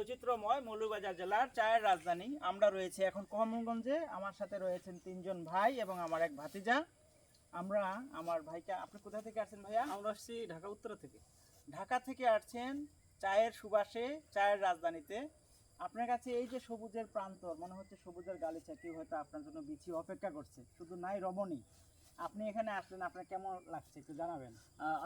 বৈচিত্র্যময় মৌলভীবাজার জেলার চায়ের রাজধানী। আমরা রয়েছে এখন কমলগঞ্জে আমার সাথে রয়েছেন তিনজন ভাই এবং আমার এক ভাতিজা। আমরা আমার ভাইকে আপনি কোথা থেকে আসছেন ভাইয়া? আমরা আসছি ঢাকা উত্তরা থেকে। ঢাকা থেকে আসছেন চায়ের সুবাসে চায়ের রাজধানীতে। আপনার কাছে এই যে সবুজের প্রান্তর মনে হচ্ছে সবুজের গালিচা কেউ হয়তো আপনার জন্য বিছি অপেক্ষা করছে। শুধু নাই রমণী। আপনি এখানে আসলেন, আপনার কেমন লাগছে একটু জানাবেন?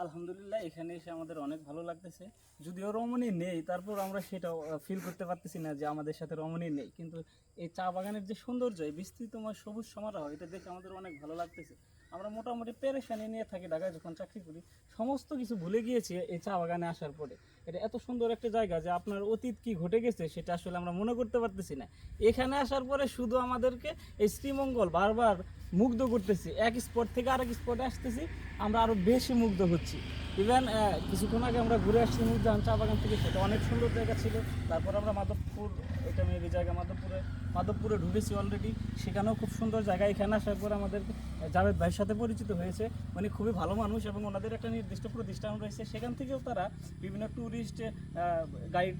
আলহামদুলিল্লাহ, এখানে এসে আমাদের অনেক ভালো লাগতেছে। যদিও রমণী নেই, তারপর আমরা সেটা ফিল করতে পারতেছি না যে আমাদের সাথে রমণী নেই। কিন্তু এই চা বাগানের যে সৌন্দর্য বিস্তৃতময় সবুজ সমারোহ, এটা দেখে আমাদের অনেক ভালো লাগতেছে। আমরা মোটামুটি পেরেশানি নিয়ে থাকি ঢাকায় যখন চাকরি করি, সমস্ত কিছু ভুলে গিয়েছি এই চা বাগানে আসার পরে। এটা এত সুন্দর একটা জায়গা যে আপনার অতীত কি ঘটে গেছে, সেটা আসলে আমরা মনে করতে পারতেছি না। এখানে আসার পরে শুধু আমাদেরকে এই শ্রীমঙ্গল বারবার মুগ্ধ করতেছি। এক স্পট থেকে আরেক স্পটে আসতেছি, আমরা আরও বেশি মুগ্ধ হচ্ছি। ইভেন কিছুক্ষণ আগে আমরা ঘুরে আসছি মুগ্ধান চা বাগান থেকে, সেটা অনেক সুন্দর জায়গা ছিল। তারপর আমরা মাধবপুর, এটা মেবি জায়গা, মাধবপুরে মাধবপুরে ঢুকেছি অলরেডি সেখানেও খুব সুন্দর জায়গা, এখানে আসার পর আমাদের জাভেদ ভাইয়ের সাথে পরিচিত হয়েছে। মানে খুবই ভালো মানুষ এবং ওনাদের একটা নির্দিষ্ট প্রতিষ্ঠান রয়েছে। সেখান থেকেও তারা বিভিন্ন ট্যুরিস্ট গাইড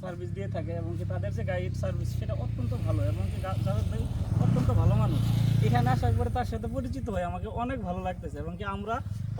সার্ভিস দিয়ে থাকে এবং তাদের যে গাইড সার্ভিস সেটা অত্যন্ত ভালো এবং জাভেদ ভাই অত্যন্ত ভালো মানুষ। এখানে আসার পরে তার সাথে পরিচিত হয় আমাকে অনেক ভালো লাগতেছে এবং কি আমরা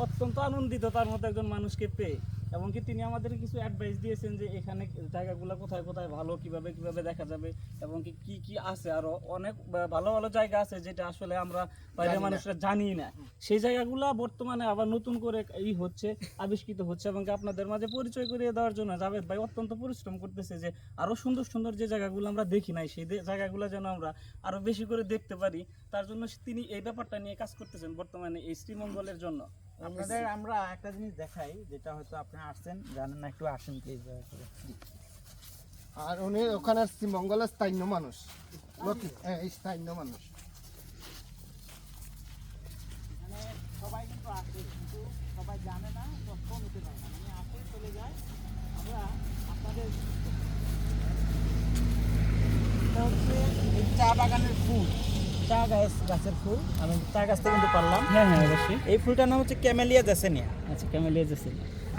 অত্যন্ত আনন্দিত তার মতো একজন মানুষকে পেয়ে। এবং কি তিনি আমাদের কিছু অ্যাডভাইস দিয়েছেন যে এখানে জায়গাগুলো কোথায় কোথায় ভালো কীভাবে কীভাবে দেখা যাবে এবং কি কি কি আছে আরও অনেক ভালো ভালো জায়গা আছে যেটা আসলে আমরা বাইরের মানুষরা জানি না। সেই জায়গাগুলো বর্তমানে আবার নতুন করে ই হচ্ছে আবিষ্কৃত হচ্ছে এবং আপনাদের মাঝে পরিচয় করিয়ে দেওয়ার জন্য জাভেদ ভাই অত্যন্ত পরিশ্রম করতেছে যে আরও সুন্দর সুন্দর যে জায়গাগুলো আমরা দেখি নাই সেই জায়গাগুলো যেন আমরা আরও বেশি করে দেখতে পারি। তার জন্য তিনি এই ব্যাপারটা নিয়ে কাজ করতেছেন বর্তমানে এই শ্রীমঙ্গলের জন্য। আপনাদের আমরা একটা জিনিস দেখাই যেটা হয়তো আপনি আসছেন জানেন না একটু আসেন প্লিজ আর উনি ওখানে শ্রীমঙ্গলের স্থানীয় মানুষ। হ্যাঁ এই স্থানীয় মানুষ। এখানে সবাই কিন্তু আসে কিন্তু সবাই জানে না তথ্য নিতে পারে না। মানে আসে চলে যায়। আমরা আপনাদের এটা হচ্ছে চা বাগানের ফুল। চা গাছ গাছের ফুল। আমি চা গাছ থেকে কিন্তু পারলাম। হ্যাঁ হ্যাঁ অবশ্যই। এই ফুলটার নাম হচ্ছে ক্যামেলিয়া জ্যাসেনিয়া। আচ্ছা ক্যামেলিয়া যাচ্ছে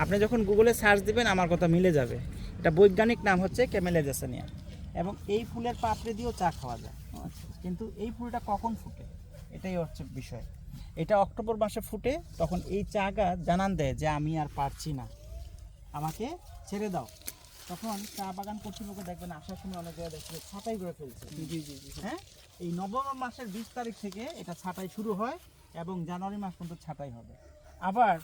আপনি যখন গুগলে সার্চ দিবেন আমার কথা মিলে যাবে। এটা বৈজ্ঞানিক নাম হচ্ছে ক্যামেলিয়া জ্যাসেনিয়া। এবং এই ফুলের পাপড়ি দিয়েও চা খাওয়া যায়। আচ্ছা। কিন্তু এই ফুলটা কখন ফুটে? এটাই হচ্ছে বিষয়। এটা অক্টোবর মাসে ফুটে তখন এই চা গাছ জানান দেয় যে আমি আর পারছি না। আমাকে ছেড়ে দাও। তখন চা বাগান কর্তৃপক্ষ দেখবেন আসার সময় অনেক জায়গায় দেখবে ছাঁটাই করে ফেলছে। জি জি জি। হ্যাঁ? এই নভেম্বর মাসের বিশ তারিখ থেকে এটা ছাঁটাই শুরু হয় এবং জানুয়ারি মাস পর্যন্ত ছাঁটাই হবে। আবার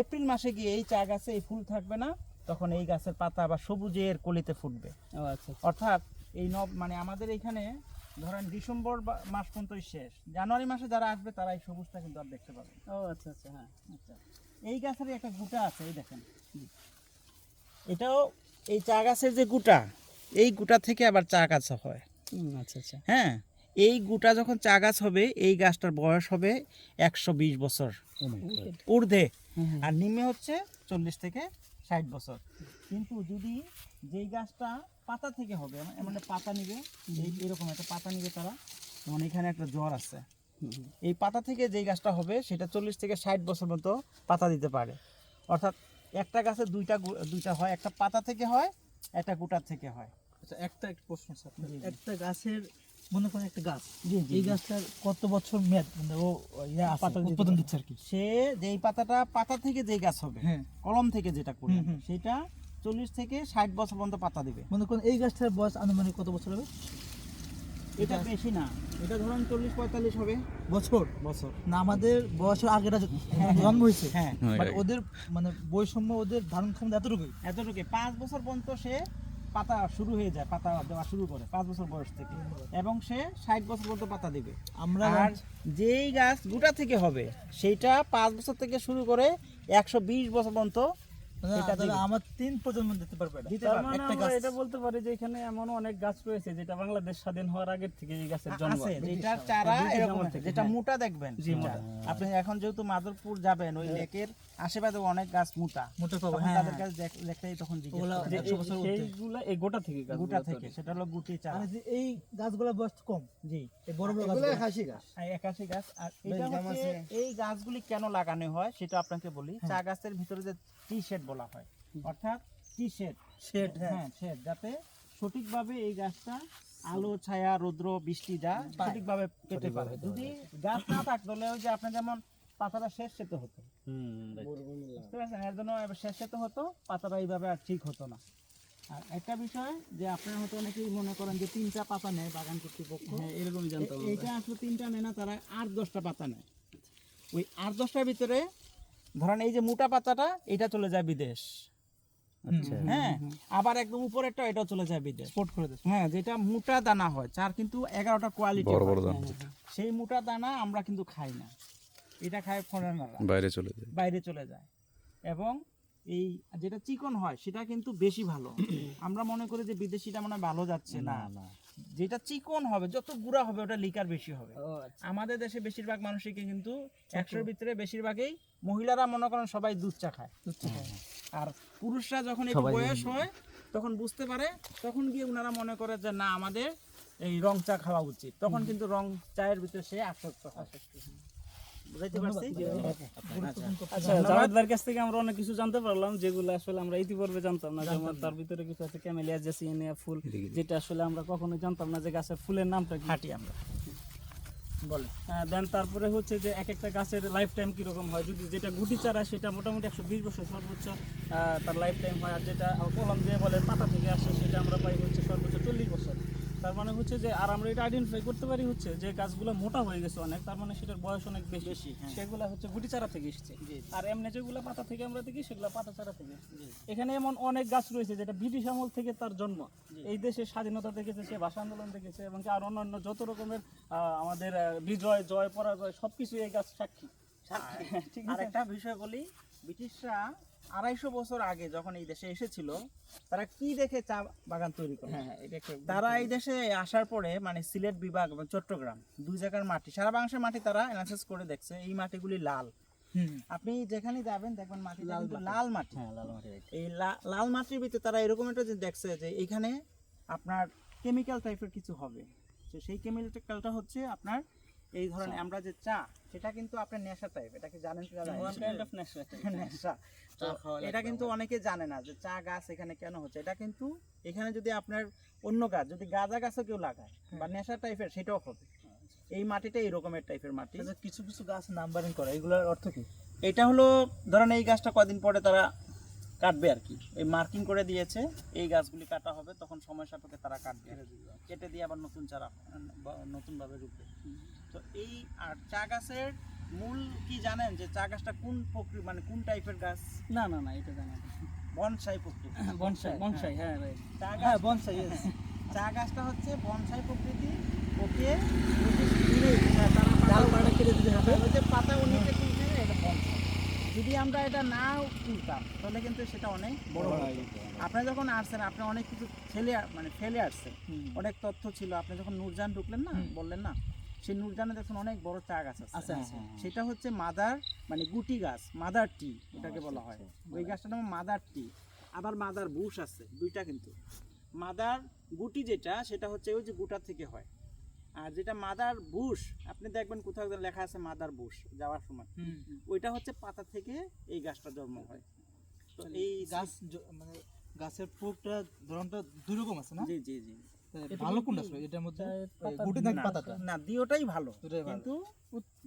এপ্রিল মাসে গিয়ে এই চা গাছে এই ফুল থাকবে না তখন এই গাছের পাতা বা সবুজের কলিতে ফুটবে। ও আচ্ছা আচ্ছা। অর্থাৎ এই নব মানে আমাদের এখানে ধরেন ডিসেম্বর মাস পর্যন্তই শেষ। জানুয়ারি মাসে যারা আসবে তারা এই সবুজটা কিন্তু আর দেখতে পাবে ও আচ্ছা আচ্ছা হ্যাঁ। আচ্ছা। এই গাছের একটা গুটা আছে এই দেখেন। এটাও এই চা গাছের যে গুটা এই গুটা থেকে আবার চা গাছ হয়। আচ্ছা আচ্ছা। হ্যাঁ? এই গুটা যখন চা গাছ হবে এই গাছটার বয়স হবে একশো বিশ বছর। ঊর্ধ্বে। আর নিম্নে হচ্ছে চল্লিশ থেকে ষাট বছর। কিন্তু যদি যেই গাছটা পাতা থেকে হবে এমন- এমন পাতা নিবে এই এরকম একটা পাতা নিবে তারা যেমন এখানে একটা জ্বর আছে। এই পাতা থেকে যেই গাছটা হবে সেটা চল্লিশ থেকে ষাট বছর মতো পাতা দিতে পারে। অর্থাৎ একটা গাছে দুইটা দুইটা হয় একটা পাতা থেকে হয় একটা গুটার থেকে হয়। আচ্ছা একটা একটা প্রশ্ন জি। একটা গাছের মনে করেন একটা গাছ। এই গাছটার কত বছর মেয়াদ? মানে ও পাতা উৎপাদন দিচ্ছে। আর কি। সে যেই পাতাটা পাতা থেকে যেই গাছ হবে হ্যাঁ। কলম থেকে যেটা। সেটা চল্লিশ থেকে ষাট বছর পর্যন্ত পাতা দিবে। মনে করেন এই গাছটার বয়স আনুমানিক কত বছর হবে? এটা বেশি না। এটা ধরুন চল্লিশ পঁয়তাল্লিশ হবে। বছর? বছর। না আমাদের বয়সের আগেরা যে- জন্ম হয়েছে। হ্যাঁ। ওদের মানে বৈষম্য ওদের ধারণ ক্ষমতা এতটুকুই। এতটুকু পাঁচ বছর পর্যন্ত সে পাতা শুরু হয়ে যায় পাতা দেওয়া শুরু করে পাঁচ বছর বয়স থেকে। এবং সে ষাট বছর পর্যন্ত পাতা দিবে। আমরা আর যেই গাছ গুটা থেকে হবে সেইটা পাঁচ বছর থেকে শুরু করে একশো বিশ বছর পর্যন্ত এটা আমার তিন প্রজন্ম দিতে পারবে দিতে পারবে। মানে এটা বলতে পারি যে এখানে এমন অনেক গাছ রয়েছে যেটা বাংলাদেশ স্বাধীন হওয়ার আগের থেকে এই গাছের জন্ম। আছে যেটার চারা এরকম যেটা হ্যাঁ। মোটা দেখবেন। জি। আপনি এখন যেহেতু মাদরপুর যাবেন ওই লেকের আশেপাশে অনেক গাছ মোটা। মোটা পাবো হ্যাঁ তাদের কাছে দেখলেই তখন জিজ্ঞেস ওগুলা করেন। যে একশো এই- গোটা থেকে গাছগুলো থেকে সেটা হলো গুটি চারা। মানে এই গাছগুলোর বয়স কম জি এই বড় বড় গাছগুলো। হাসি গাছ। আর একাশি গাছ। আর এটা হচ্ছে এই গাছগুলি কেন লাগানো হয় সেটা আপনাকে বলি। চা গাছের ভিতরে যে টি শেড বলা হয় অর্থাৎ টি শেড। শেড হ্যাঁ। শেড যাতে সঠিকভাবে এই গাছটা আলো ছায়া রৌদ্র বৃষ্টি যা সঠিকভাবে পেতে পারে। যদি গাছ না থাকতো যে আপনার যেমন পাতাটা শেষ যেতে হতো। বুঝতে পারছেন? এর জন্য শেষ যেতে হতো পাতাটা এইভাবে আর ঠিক হতো না। আর একটা বিষয় যে আপনারা হয়তো অনেকেই মনে করেন যে তিনটা পাতা নেয় বাগান কর্তৃপক্ষ। হ্যাঁ এরকমই জানতাম আসলে তিনটা নেয় না তারা আট দশটা পাতা নেয়। ওই আট দশটার ভিতরে ধরেন এই যে মোটা পাতাটা এটা চলে যায় বিদেশ। হ্যাঁ আবার একদম উপরেরটা এটাও চলে যায় বিদেশ। স্পোর্ট করে দেয় হ্যাঁ যেটা মোটা দানা হয় চার কিন্তু এগারোটা কোয়ালিটি বড় দানা। সেই মোটা দানা আমরা কিন্তু খাই না। এটা খায় ফরেনাররা বাইরে চলে যায়। বাইরে চলে যায়। এবং এই যেটা চিকন হয় সেটা কিন্তু বেশি ভালো। আমরা মনে করি যে বিদেশিটা মনে হয় ভালো যাচ্ছে না। যেটা চিকন হবে যত গুঁড়া হবে ওটা লিকার বেশি হবে। আমাদের দেশে বেশিরভাগ মানুষই কিন্তু একশোর ভিতরে বেশিরভাগই মহিলারা মনে করেন সবাই দুধ চা খায়। আর পুরুষরা যখন একটু বয়স হয় তখন বুঝতে পারে তখন গিয়ে ওনারা মনে করে যে না আমাদের এই রং চা খাওয়া উচিত। তখন কিন্তু রং চায়ের ভিতরে সে আসক্ত হয়। বুঝাইতে পারছি? আচ্ছা জাভেদ কাছ থেকে আমরা অনেক কিছু জানতে পারলাম যেগুলো আসলে আমরা ইতিপূর্বে জানতাম না যেমন তার ভিতরে কিছু আছে ক্যামেলিয়া জেসিনিয়া ফুল যেটা আসলে আমরা কখনোই জানতাম না যে গাছের ফুলের নামটা হাঁটি আমরা। বলে দেন তারপরে হচ্ছে যে এক একটা গাছের লাইফ টাইম কীরকম হয় যদি যেটা গুটি চারা সেটা মোটামুটি একশো বিশ বছর সর্বোচ্চ তার লাইফ টাইম হয়। আর যেটা কলম দিয়ে বলে পাতা থেকে আসে সেটা আমরা পাই হচ্ছে সর্বোচ্চ চল্লিশ বছর তার মানে হচ্ছে যে আর আমরা এটা আইডেন্টিফাই করতে পারি হচ্ছে যে গাছগুলো মোটা হয়ে গেছে অনেক তার মানে সেটার বয়স অনেক বেশি। বেশি, হ্যাঁ। সেগুলো হচ্ছে গুটি চারা থেকে এসেছে। আর এমনি যেগুলো পাতা থেকে আমরা দেখি সেগুলো পাতা চারা থেকে এখানে এমন অনেক গাছ রয়েছে যেটা ব্রিটিশ আমল থেকে তার জন্ম। এই দেশের স্বাধীনতা দেখেছে সে ভাষা আন্দোলন দেখেছে এবং আর অন্যান্য যত রকমের আমাদের বিজয় জয় পরাজয় সবকিছু এই গাছ সাক্ষী। ঠিক আর আছে? একটা বিষয় বলি ব্রিটিশরা আড়াইশো বছর আগে যখন এই দেশে এসেছিল তারা কি দেখে চা বাগান তৈরি করে হ্যাঁ একটা তারা এই দেশে আসার পরে মানে সিলেট বিভাগ এবং চট্টগ্রাম দুই জায়গার মাটি সারা বাংলাদেশের মাটি তারা অ্যানালাইসিস করে দেখছে এই মাটিগুলি লাল। আপনি যেখানে যাবেন দেখবেন মাটি। লাল লাল মাটি এই লা- লাল মাটির ভিতরে তারা এরকম একটা যে দেখছে যে এখানে আপনার কেমিক্যাল টাইপের কিছু হবে। তো সেই কেমিক্যালটা হচ্ছে আপনার এই ধরনের আমরা যে চা সেটা কিন্তু আপনার নেশা টাইপ এটা কি জানেন কি নেশা এটা কিন্তু অনেকে জানে না যে চা গাছ এখানে কেন হচ্ছে। এটা কিন্তু এখানে যদি আপনার অন্য গাছ যদি গাঁজা গাছও কেউ লাগায় বা নেশা টাইপের সেটাও হবে। এই মাটিটা এই রকমের টাইপের মাটি। আচ্ছা, কিছু কিছু গাছ নাম্বারিং করে এগুলোর অর্থ কি? এটা হলো ধরেন এই গাছটা কদিন পরে তারা কাটবে আর কি। এই মার্কিং করে দিয়েছে এই গাছগুলি কাটা হবে তখন সময় সাপেক্ষে তারা কাটবে। কেটে দিয়ে আবার নতুন চারা নতুনভাবে রুপবে। তো এই আর চা গাছের মূল কি জানেন যে চা গাছটা কোন প্রকৃতি মানে কোন টাইপের গাছ? না না না এটা জানা বনসাই প্রকৃতি। বনসাই বনসাই হ্যাঁ চা হ্যাঁ গাছ বনসাই. চা গাছটা হচ্ছে বনসাই প্রকৃতি। ওকে হ্যাঁ, তারা পাতা- পাটা কেটে দিতে হবে ওই যে পাতা উনিতে তুলছে এটা বনসাই যদি আমরা এটা না তুলতাম তাহলে কিন্তু সেটা অনেক বড় হতো। আপনি যখন আসছেন আপনি অনেক কিছু ফেলে মানে ফেলে আসছেন। অনেক তথ্য ছিল। আপনি যখন নূরজান ঢুকলেন না বললেন না সেই নূরজানে দেখুন অনেক বড় চা গাছ আছে আছে, আছে। সেটা হচ্ছে মাদার মানে গুটি গাছ মাদার টি ওটাকে বলা হয়। ওই গাছটার নাম মাদার টি। আবার মাদার বুশ আছে দুইটা কিন্তু। মাদার গুটি যেটা সেটা হচ্ছে ওই যে গুটা থেকে হয়। আর যেটা মাদার বুশ আপনি দেখবেন কোথাও একটা লেখা আছে মাদার বুশ যাওয়ার সময়। ওইটা হচ্ছে পাতা থেকে এই গাছটা জন্ম হয়। তো এই গাছ মানে গাছের প্রোগটা ধরনটা দুই রকম আছে না? জি জি জি। ভালো কোনটা আসলে এটার মধ্যে? গুটি নাকি পাতাটা? না দুটোটাই ভালো। কিন্তু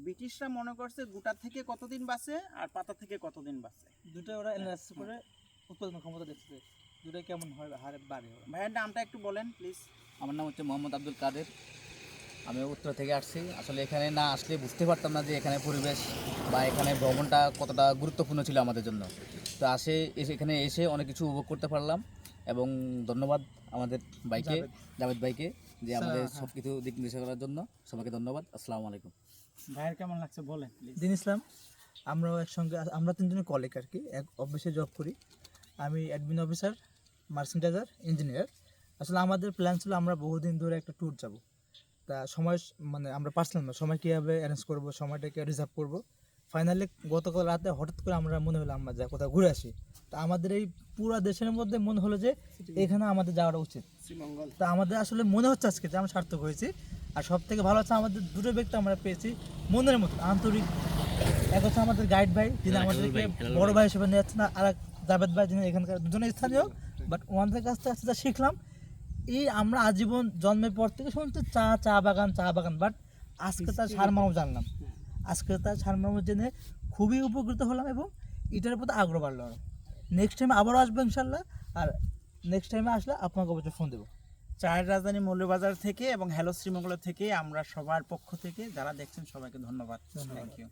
ব্রিটিশরা মনে করছে গুটা থেকে কতদিন বাঁচে আর পাতা থেকে কতদিন বাঁচে। দুটো ওরা অ্যানালাইসিস করে উৎপাদন ক্ষমতা দেখছে দুটো কেমন হয় হারে বাড়ে ভাইয়ের নামটা একটু বলেন প্লিজ আমার নাম হচ্ছে মোহাম্মদ আব্দুল কাদের। আমি উত্তর থেকে আসছি। আসলে এখানে না আসলে বুঝতে পারতাম না যে এখানে পরিবেশ বা এখানে ভ্রমণটা কতটা গুরুত্বপূর্ণ ছিল আমাদের জন্য। তো আসে এসে এখানে এসে অনেক কিছু উপভোগ করতে পারলাম এবং ধন্যবাদ আমাদের বাইকে জাভেদ। ভাইকে যে আমাদের সব কিছু দিক নির্দেশ করার জন্য। সবাইকে ধন্যবাদ। আসসালামু আলাইকুম। ভাইয়ের কেমন লাগছে বলেন প্লিজ দিন ইসলাম আমরাও একসঙ্গে আমরা তিনজনে কলিগ আর কি। এক অফিসে জব করি। আমি অ্যাডমিন অফিসার মার্সেন্টাইজার ইঞ্জিনিয়ার আসলে আমাদের প্ল্যান ছিল আমরা বহুদিন ধরে একটা ট্যুর যাব। তা সময় মানে আমরা পারছিলাম না। সময় কীভাবে অ্যারেঞ্জ করব সময়টাকে রিজার্ভ করব? ফাইনালি গতকাল রাতে হঠাৎ করে আমরা মনে হলো আমরা যা কোথাও ঘুরে আসি। তা আমাদের এই পুরো দেশের মধ্যে মনে হলো যে এখানে আমাদের যাওয়াটা উচিত। তা আমাদের আসলে মনে হচ্ছে আজকে যে আমরা সার্থক হয়েছি। আর সব থেকে ভালো হচ্ছে আমাদের দুটো ব্যক্তি আমরা পেয়েছি মনের মতো আন্তরিক। এক হচ্ছে আমাদের গাইড ভাই যিনি আমাদেরকে বড় ভাই। হিসেবে নিয়ে যাচ্ছেন আর এক জাভেদ ভাই যিনি এখানকার দুজনে স্থানীয়। বাট ওনাদের কাছ থেকে আজকে যা শিখলাম এই আমরা আজীবন জন্মের পর থেকে শুনতে চা চা বাগান চা বাগান বাট আজকে তার সারমর্ম জানলাম। আজকে তার সারমর্ম জেনে খুবই উপকৃত হলাম এবং এটার প্রতি আগ্রহ বাড়লো আরও। নেক্সট টাইম আবারও আসব ইনশাল্লাহ। আর নেক্সট টাইমে আসলে আপনাকে অবশ্যই ফোন দেবো। চায়ের রাজধানী মৌলবাজার থেকে এবং হ্যালো শ্রীমঙ্গল থেকে আমরা সবার পক্ষ থেকে যারা দেখছেন সবাইকে ধন্যবাদ। Thank you